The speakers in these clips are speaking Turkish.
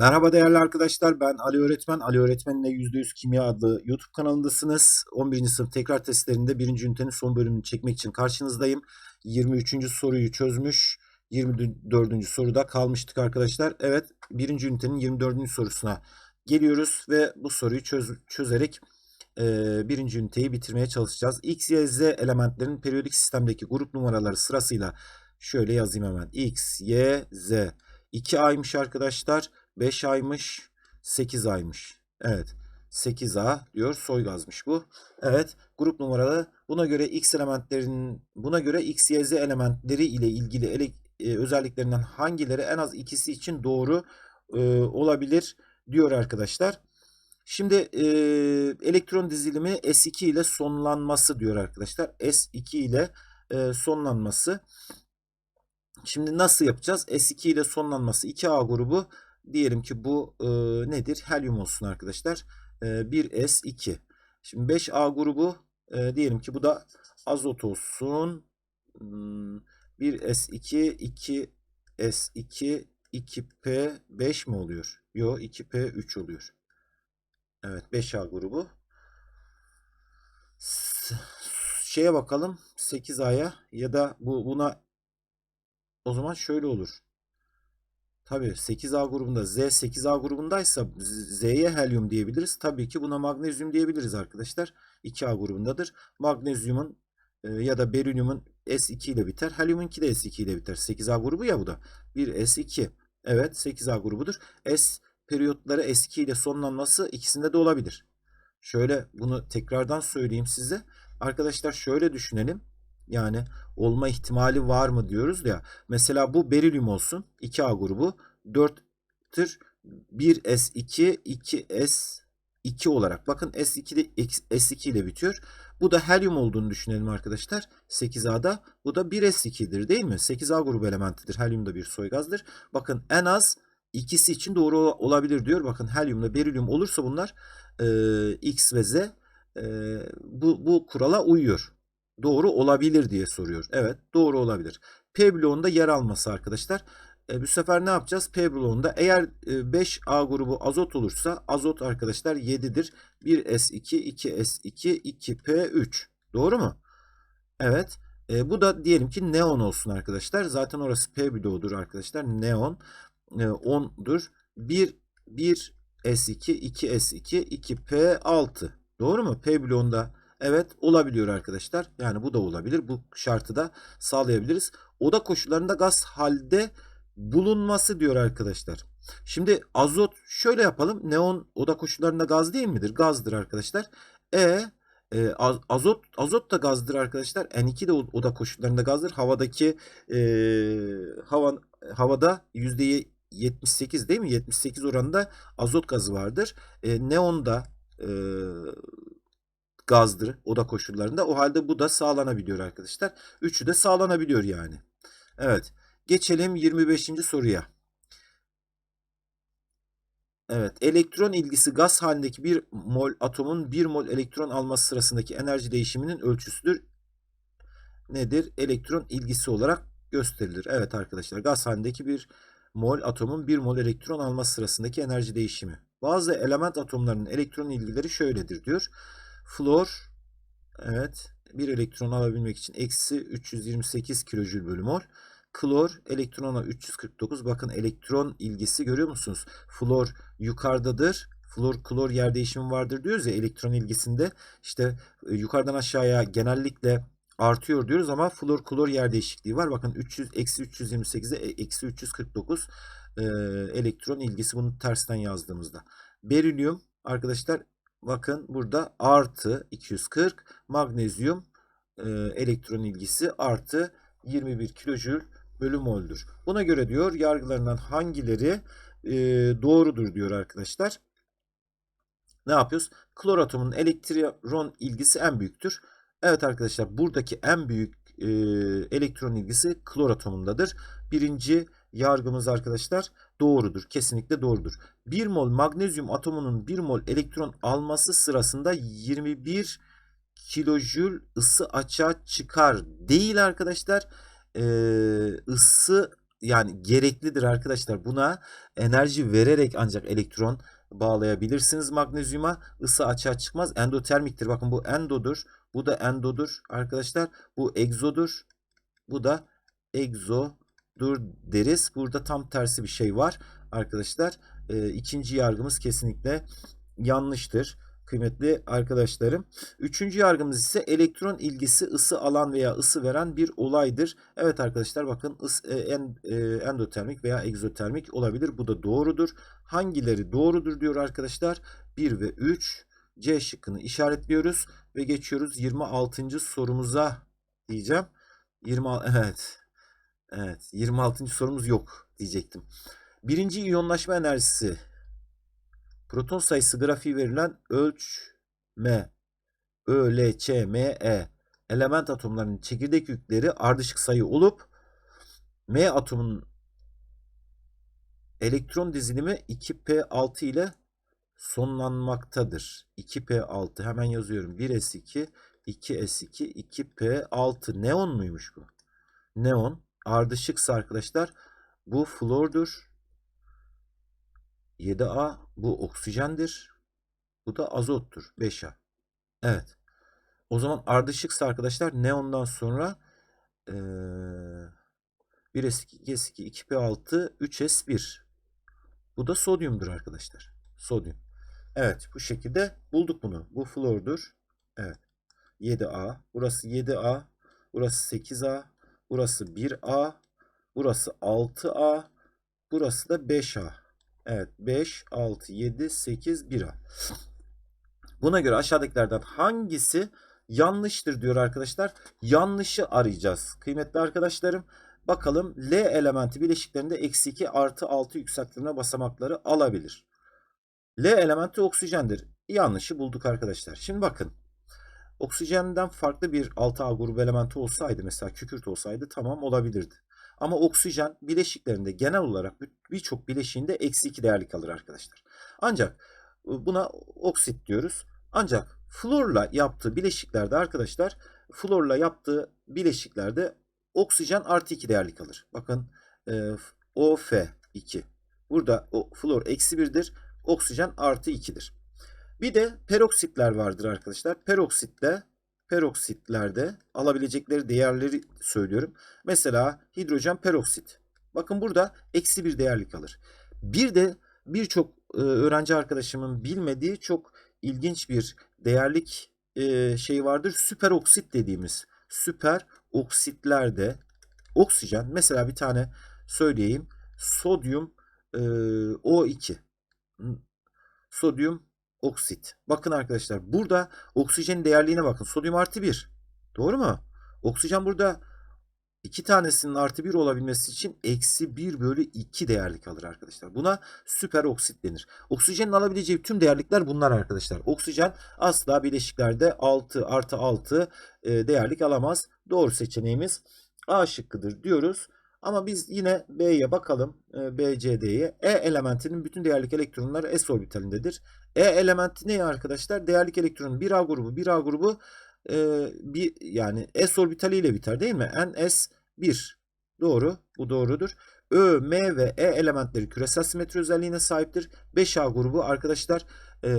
Merhaba değerli arkadaşlar. Ben Ali Öğretmen. Ali Öğretmen'le %100 Kimya adlı YouTube kanalındasınız. 11. sınıf tekrar testlerinde 1. ünitenin son bölümünü çekmek için karşınızdayım. 23. soruyu çözmüş. 24. soruda kalmıştık arkadaşlar. Evet 1. ünitenin 24. sorusuna geliyoruz ve bu soruyu çöz, çözerek e, 1. üniteyi bitirmeye çalışacağız. X, Y, Z elementlerin periyodik sistemdeki grup numaraları sırasıyla şöyle yazayım hemen. X, Y, Z. 2 aymış arkadaşlar. 5 aymış, 8 aymış. Evet. 8A diyor. Soy gazmış bu. Evet. Grup numaralı. Buna göre X elementlerinin buna göre X, Y, Z elementleri ile ilgili ele, e, özelliklerinden hangileri en az ikisi için doğru e, olabilir diyor arkadaşlar. Şimdi e, elektron dizilimi S2 ile sonlanması diyor arkadaşlar. S2 ile e, sonlanması. Şimdi nasıl yapacağız? S2 ile sonlanması 2A grubu diyelim ki bu e, nedir? Helyum olsun arkadaşlar. E, 1S2. Şimdi 5A grubu e, diyelim ki bu da azot olsun. Hmm, 1S2, 2S2, 2P5 mi oluyor? Yok 2P3 oluyor. Evet 5A grubu. Şeye bakalım 8A'ya ya da bu buna o zaman şöyle olur. Tabii 8A grubunda Z 8A grubundaysa Z'ye helyum diyebiliriz. Tabii ki buna magnezyum diyebiliriz arkadaşlar. 2A grubundadır. Magnezyumun e, ya da berilyumun S2 ile biter. Helyumunki de S2 ile biter. 8A grubu ya bu da. 1S2. Evet 8A grubudur. S periyotları S2 ile sonlanması ikisinde de olabilir. Şöyle bunu tekrardan söyleyeyim size. Arkadaşlar şöyle düşünelim. Yani olma ihtimali var mı diyoruz ya. Mesela bu berilyum olsun. 2A grubu 4'tür. 1S2, 2S2 olarak. Bakın S2 de S2 ile bitiyor. Bu da helyum olduğunu düşünelim arkadaşlar. 8A'da. Bu da 1S2'dir değil mi? 8A grubu elementidir. Helyum da bir soygazdır. Bakın en az ikisi için doğru olabilir diyor. Bakın helyumla berilyum olursa bunlar e, X ve Z e, bu, bu kurala uyuyor doğru olabilir diye soruyor. Evet doğru olabilir. P bloğunda yer alması arkadaşlar. E, bu sefer ne yapacağız? P bloğunda eğer e, 5A grubu azot olursa azot arkadaşlar 7'dir. 1S2, 2S2, 2P3. Doğru mu? Evet. E, bu da diyelim ki neon olsun arkadaşlar. Zaten orası P bloğudur arkadaşlar. Neon e, 10'dur. 1, 1 S2, 2 S2, 2 P6. Doğru mu? P bloğunda Evet olabiliyor arkadaşlar. Yani bu da olabilir. Bu şartı da sağlayabiliriz. Oda koşullarında gaz halde bulunması diyor arkadaşlar. Şimdi azot şöyle yapalım. Neon oda koşullarında gaz değil midir? Gazdır arkadaşlar. E, e az- azot azot da gazdır arkadaşlar. N2 de oda koşullarında gazdır. Havadaki e, hava havada yüzde 78 değil mi? 78 oranında azot gazı vardır. E, neon da e, gazdır oda koşullarında. O halde bu da sağlanabiliyor arkadaşlar. Üçü de sağlanabiliyor yani. Evet. Geçelim 25. soruya. Evet. Elektron ilgisi gaz halindeki bir mol atomun 1 mol elektron alması sırasındaki enerji değişiminin ölçüsüdür. Nedir? Elektron ilgisi olarak gösterilir. Evet arkadaşlar. Gaz halindeki bir mol atomun 1 mol elektron alması sırasındaki enerji değişimi. Bazı element atomlarının elektron ilgileri şöyledir diyor. Flor evet bir elektron alabilmek için eksi 328 kilojül bölü mol. Klor elektrona 349. Bakın elektron ilgisi görüyor musunuz? Flor yukarıdadır. Flor klor yer değişimi vardır diyoruz ya elektron ilgisinde. İşte e, yukarıdan aşağıya genellikle artıyor diyoruz ama flor klor yer değişikliği var. Bakın 300 eksi 328'e eksi 349 e, elektron ilgisi bunu tersten yazdığımızda. Berilyum arkadaşlar bakın burada artı 240 magnezyum e, elektron ilgisi artı 21 kilojül bölü moldür. Buna göre diyor yargılarından hangileri e, doğrudur diyor arkadaşlar. Ne yapıyoruz? Klor atomunun elektron ilgisi en büyüktür. Evet arkadaşlar buradaki en büyük e, elektron ilgisi klor atomundadır. Birinci yargımız arkadaşlar doğrudur. Kesinlikle doğrudur. 1 mol magnezyum atomunun 1 mol elektron alması sırasında 21 kilojül ısı açığa çıkar değil arkadaşlar. Ee, ısı yani gereklidir arkadaşlar. Buna enerji vererek ancak elektron bağlayabilirsiniz magnezyuma. Isı açığa çıkmaz. Endotermiktir. Bakın bu endodur. Bu da endodur arkadaşlar. Bu egzodur. Bu da egzodur deriz. Burada tam tersi bir şey var arkadaşlar. E, ikinci yargımız kesinlikle yanlıştır kıymetli arkadaşlarım. Üçüncü yargımız ise elektron ilgisi ısı alan veya ısı veren bir olaydır. Evet arkadaşlar bakın ıs, e, en, e, endotermik veya egzotermik olabilir. Bu da doğrudur. Hangileri doğrudur diyor arkadaşlar. 1 ve 3 C şıkkını işaretliyoruz ve geçiyoruz 26. sorumuza diyeceğim. 20 evet. Evet, 26. sorumuz yok diyecektim. Birinci iyonlaşma enerjisi proton sayısı grafiği verilen ölçme ÖLÇME element atomlarının çekirdek yükleri ardışık sayı olup M atomunun elektron dizilimi 2p6 ile sonlanmaktadır. 2p6 hemen yazıyorum. 1s2 2s2 2p6 neon muymuş bu? Neon ardışıksa arkadaşlar bu flordur. 7A bu oksijendir. Bu da azottur. 5A. Evet. O zaman ardışıksa arkadaşlar neondan sonra ee, 1S2, 2S2, 2P6, 3S1. Bu da sodyumdur arkadaşlar. Sodyum. Evet bu şekilde bulduk bunu. Bu flordur. Evet. 7A. Burası 7A. Burası 8A. Burası 1A. Burası 6A. Burası da 5A. Evet 5, 6, 7, 8, 1A. Buna göre aşağıdakilerden hangisi yanlıştır diyor arkadaşlar. Yanlışı arayacağız. Kıymetli arkadaşlarım bakalım L elementi bileşiklerinde eksi 2 artı 6 yükselttirme basamakları alabilir. L elementi oksijendir. Yanlışı bulduk arkadaşlar. Şimdi bakın. Oksijenden farklı bir 6A grubu elementi olsaydı mesela kükürt olsaydı tamam olabilirdi. Ama oksijen bileşiklerinde genel olarak birçok bileşiğinde eksi 2 değerli kalır arkadaşlar. Ancak e, buna oksit diyoruz. Ancak florla yaptığı bileşiklerde arkadaşlar florla yaptığı bileşiklerde oksijen artı 2 değerli kalır. Bakın e, OF2. Burada o flor eksi 1'dir. Oksijen artı 2'dir. Bir de peroksitler vardır arkadaşlar. Peroksitle peroksitlerde alabilecekleri değerleri söylüyorum. Mesela hidrojen peroksit. Bakın burada eksi bir değerli kalır. Bir de birçok e, öğrenci arkadaşımın bilmediği çok ilginç bir değerlik şey vardır. Süper oksit dediğimiz süper oksitlerde oksijen mesela bir tane söyleyeyim. Sodyum e, O2 sodyum oksit. Bakın arkadaşlar burada oksijenin değerliğine bakın. Sodyum artı 1. Doğru mu? Oksijen burada iki tanesinin artı 1 olabilmesi için eksi 1 bölü 2 değerlik alır arkadaşlar. Buna süper oksit denir. Oksijenin alabileceği tüm değerlikler bunlar arkadaşlar. Oksijen asla bileşiklerde 6 artı 6 e, değerlik alamaz. Doğru seçeneğimiz A şıkkıdır diyoruz. Ama biz yine B'ye bakalım. E, B, C, D'ye. E elementinin bütün değerlik elektronları S orbitalindedir. E elementi ne arkadaşlar? Değerlik elektronun 1A grubu, 1A grubu e, bir yani S orbitali ile biter değil mi? NS1. Doğru. Bu doğrudur. Ö, M ve E elementleri küresel simetri özelliğine sahiptir. 5A grubu arkadaşlar e,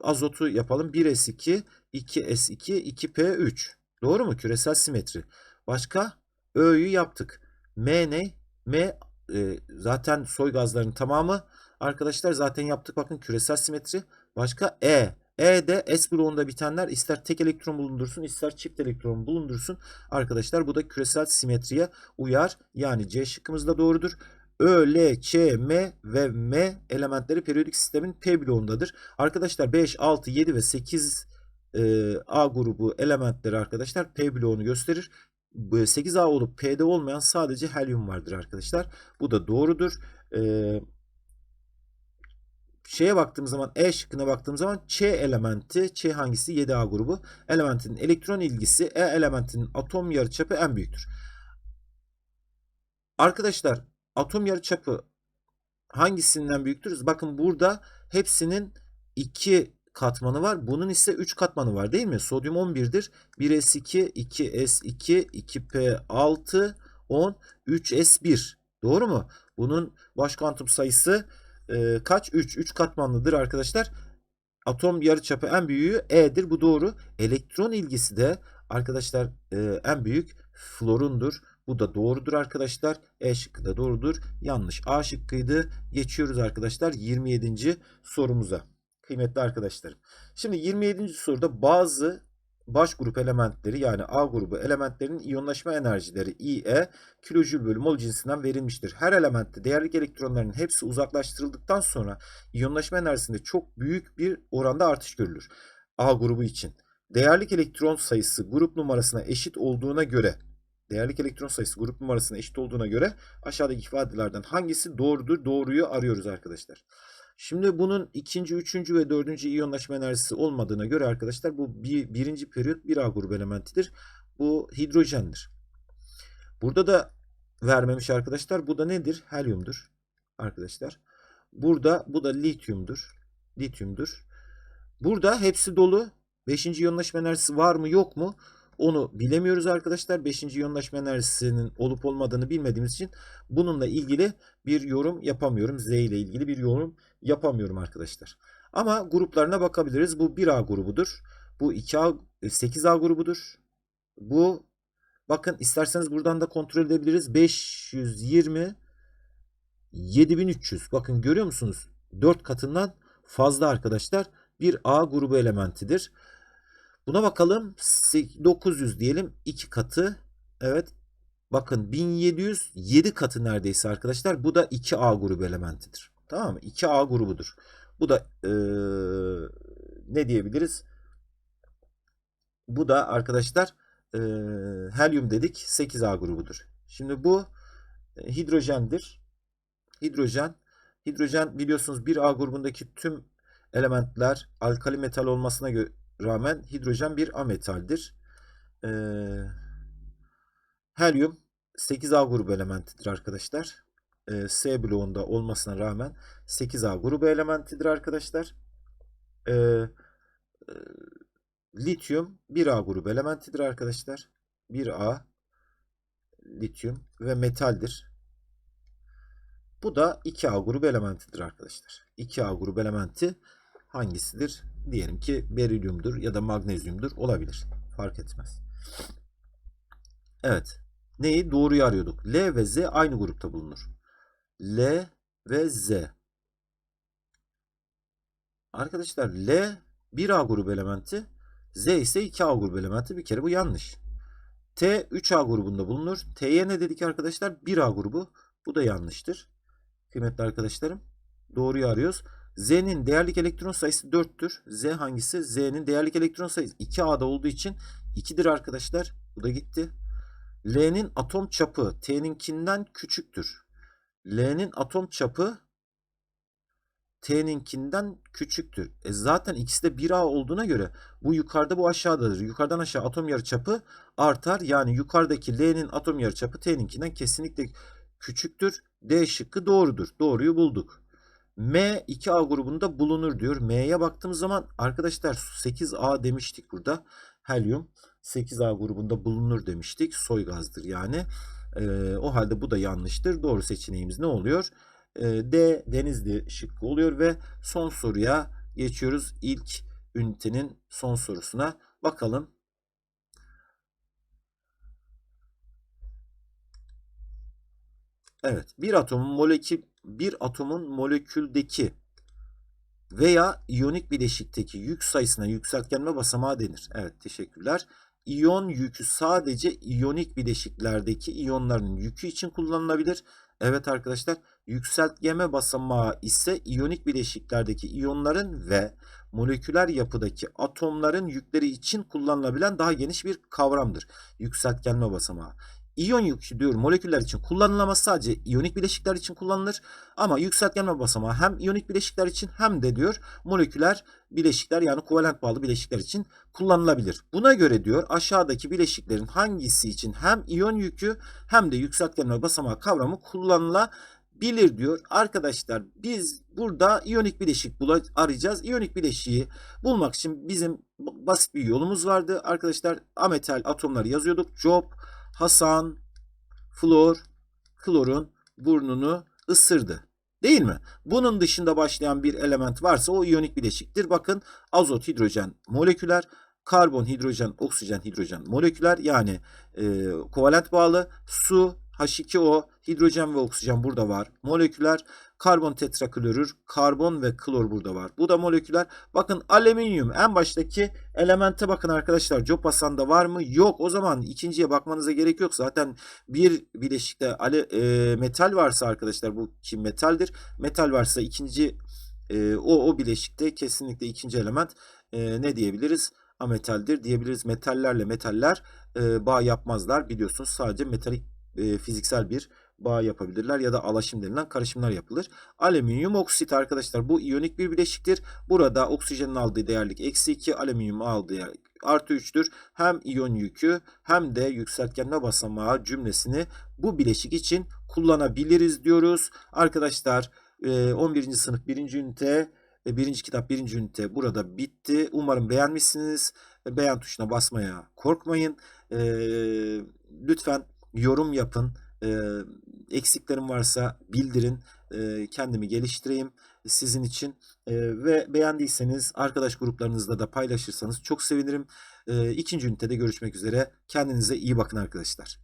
azotu yapalım. 1S2, 2S2, 2P3. Doğru mu? Küresel simetri. Başka? Ö'yü yaptık. M ne? M e, zaten soy gazların tamamı. Arkadaşlar zaten yaptık. Bakın küresel simetri. Başka E. E de S bloğunda bitenler ister tek elektron bulundursun ister çift elektron bulundursun. Arkadaşlar bu da küresel simetriye uyar. Yani C şıkkımız da doğrudur. Ö, L, Ç, M ve M elementleri periyodik sistemin P bloğundadır. Arkadaşlar 5, 6, 7 ve 8 e, A grubu elementleri arkadaşlar P bloğunu gösterir. 8A olup P'de olmayan sadece helyum vardır arkadaşlar. Bu da doğrudur. Ee, şeye baktığım zaman E şıkkına baktığım zaman Ç elementi Ç hangisi 7A grubu elementinin elektron ilgisi E elementinin atom yarıçapı en büyüktür. Arkadaşlar atom yarıçapı hangisinden büyüktür? Bakın burada hepsinin 2 katmanı var. Bunun ise 3 katmanı var değil mi? Sodyum 11'dir. 1s2, 2s2, 2p6, 10 3s1. Doğru mu? Bunun baş kuantum sayısı e, kaç? 3. 3 katmanlıdır arkadaşlar. Atom yarıçapı en büyüğü E'dir. Bu doğru. Elektron ilgisi de arkadaşlar e, en büyük florundur. Bu da doğrudur arkadaşlar. E şıkkı da doğrudur. Yanlış. A şıkkıydı. Geçiyoruz arkadaşlar 27. sorumuza. Kıymetli arkadaşlarım. Şimdi 27. soruda bazı baş grup elementleri yani A grubu elementlerinin iyonlaşma enerjileri IE kilojül bölü mol cinsinden verilmiştir. Her elementte değerlik elektronların hepsi uzaklaştırıldıktan sonra iyonlaşma enerjisinde çok büyük bir oranda artış görülür. A grubu için. Değerlik elektron sayısı grup numarasına eşit olduğuna göre değerlik elektron sayısı grup numarasına eşit olduğuna göre aşağıdaki ifadelerden hangisi doğrudur? Doğruyu arıyoruz arkadaşlar. Şimdi bunun ikinci, üçüncü ve dördüncü iyonlaşma enerjisi olmadığına göre arkadaşlar bu bir, birinci periyot bir A grubu elementidir. Bu hidrojendir. Burada da vermemiş arkadaşlar. Bu da nedir? Helyumdur arkadaşlar. Burada bu da lityumdur. Lityumdur. Burada hepsi dolu. Beşinci iyonlaşma enerjisi var mı yok mu? Onu bilemiyoruz arkadaşlar. Beşinci iyonlaşma enerjisinin olup olmadığını bilmediğimiz için bununla ilgili bir yorum yapamıyorum. Z ile ilgili bir yorum yapamıyorum arkadaşlar. Ama gruplarına bakabiliriz. Bu 1A grubudur. Bu 2A 8A grubudur. Bu bakın isterseniz buradan da kontrol edebiliriz. 520 7300. Bakın görüyor musunuz? 4 katından fazla arkadaşlar. Bir A grubu elementidir. Buna bakalım. 900 diyelim. 2 katı. Evet. Bakın 1700 7 katı neredeyse arkadaşlar. Bu da 2A grubu elementidir. Tamam mı? 2A grubudur. Bu da ee, ne diyebiliriz? Bu da arkadaşlar ee, helyum dedik. 8A grubudur. Şimdi bu e, hidrojendir. Hidrojen. Hidrojen biliyorsunuz 1A grubundaki tüm elementler alkali metal olmasına göre rağmen hidrojen bir ametaldir. Ee, helyum 8A grubu elementidir arkadaşlar. Ee, S bloğunda olmasına rağmen 8A grubu elementidir arkadaşlar. Ee, e, lityum 1A grubu elementidir arkadaşlar. 1A lityum ve metaldir. Bu da 2A grubu elementidir arkadaşlar. 2A grubu elementi hangisidir? Diyelim ki berilyumdur ya da magnezyumdur olabilir. Fark etmez. Evet. Neyi? Doğruyu arıyorduk. L ve Z aynı grupta bulunur. L ve Z. Arkadaşlar L 1A grubu elementi. Z ise 2A grubu elementi. Bir kere bu yanlış. T 3A grubunda bulunur. T'ye ne dedik arkadaşlar? 1A grubu. Bu da yanlıştır. Kıymetli arkadaşlarım. Doğruyu arıyoruz. Z'nin değerlik elektron sayısı 4'tür. Z hangisi? Z'nin değerlik elektron sayısı 2A'da olduğu için 2'dir arkadaşlar. Bu da gitti. L'nin atom çapı T'ninkinden küçüktür. L'nin atom çapı T'ninkinden küçüktür. E zaten ikisi de 1A olduğuna göre bu yukarıda bu aşağıdadır. Yukarıdan aşağı atom yarıçapı artar. Yani yukarıdaki L'nin atom yarıçapı T'ninkinden kesinlikle küçüktür. D şıkkı doğrudur. Doğruyu bulduk. M 2A grubunda bulunur diyor. M'ye baktığımız zaman arkadaşlar 8A demiştik burada. Helyum 8A grubunda bulunur demiştik. Soy gazdır yani. Ee, o halde bu da yanlıştır. Doğru seçeneğimiz ne oluyor? Ee, D Denizli şıkkı oluyor ve son soruya geçiyoruz. İlk ünitenin son sorusuna bakalım. Evet, bir atomun molekül bir atomun moleküldeki veya iyonik bileşikteki yük sayısına yükseltgenme basamağı denir. Evet, teşekkürler. İyon yükü sadece iyonik bileşiklerdeki iyonların yükü için kullanılabilir. Evet arkadaşlar, yükseltgeme basamağı ise iyonik bileşiklerdeki iyonların ve moleküler yapıdaki atomların yükleri için kullanılabilen daha geniş bir kavramdır. Yükseltgenme basamağı. İyon yükü diyor moleküller için kullanılamaz sadece iyonik bileşikler için kullanılır. Ama yükseltgenme basamağı hem iyonik bileşikler için hem de diyor moleküler bileşikler yani kovalent bağlı bileşikler için kullanılabilir. Buna göre diyor aşağıdaki bileşiklerin hangisi için hem iyon yükü hem de yükseltgenme basamağı kavramı kullanılabilir diyor. Arkadaşlar biz burada iyonik bileşik arayacağız. İyonik bileşiği bulmak için bizim basit bir yolumuz vardı. Arkadaşlar ametal atomları yazıyorduk. Job Hasan, Flor, klorun burnunu ısırdı. Değil mi? Bunun dışında başlayan bir element varsa o iyonik bileşiktir. Bakın azot, hidrojen moleküler, karbon, hidrojen, oksijen, hidrojen moleküler yani e, kovalent bağlı. Su, H2O, hidrojen ve oksijen burada var. Moleküler, karbon tetraklorür, karbon ve klor burada var. Bu da moleküler. Bakın alüminyum en baştaki elemente bakın arkadaşlar. Copasanda var mı? Yok. O zaman ikinciye bakmanıza gerek yok. Zaten bir bileşikte ale, e, metal varsa arkadaşlar bu ki metaldir. Metal varsa ikinci e, o o bileşikte kesinlikle ikinci element e, ne diyebiliriz? Ametaldir diyebiliriz. Metallerle metaller e, bağ yapmazlar. Biliyorsunuz sadece metalik e, fiziksel bir bağ yapabilirler ya da alaşım denilen karışımlar yapılır. Alüminyum oksit arkadaşlar bu iyonik bir bileşiktir. Burada oksijenin aldığı değerlik eksi 2, alüminyum aldığı artı 3'tür. Hem iyon yükü hem de yükseltgenme basamağı cümlesini bu bileşik için kullanabiliriz diyoruz. Arkadaşlar e, 11. sınıf 1. ünite e, birinci kitap birinci ünite burada bitti. Umarım beğenmişsiniz. E, Beğen tuşuna basmaya korkmayın. E, lütfen yorum yapın. Eksiklerim varsa bildirin. Kendimi geliştireyim sizin için. Ve beğendiyseniz arkadaş gruplarınızda da paylaşırsanız çok sevinirim. İkinci ünitede görüşmek üzere. Kendinize iyi bakın arkadaşlar.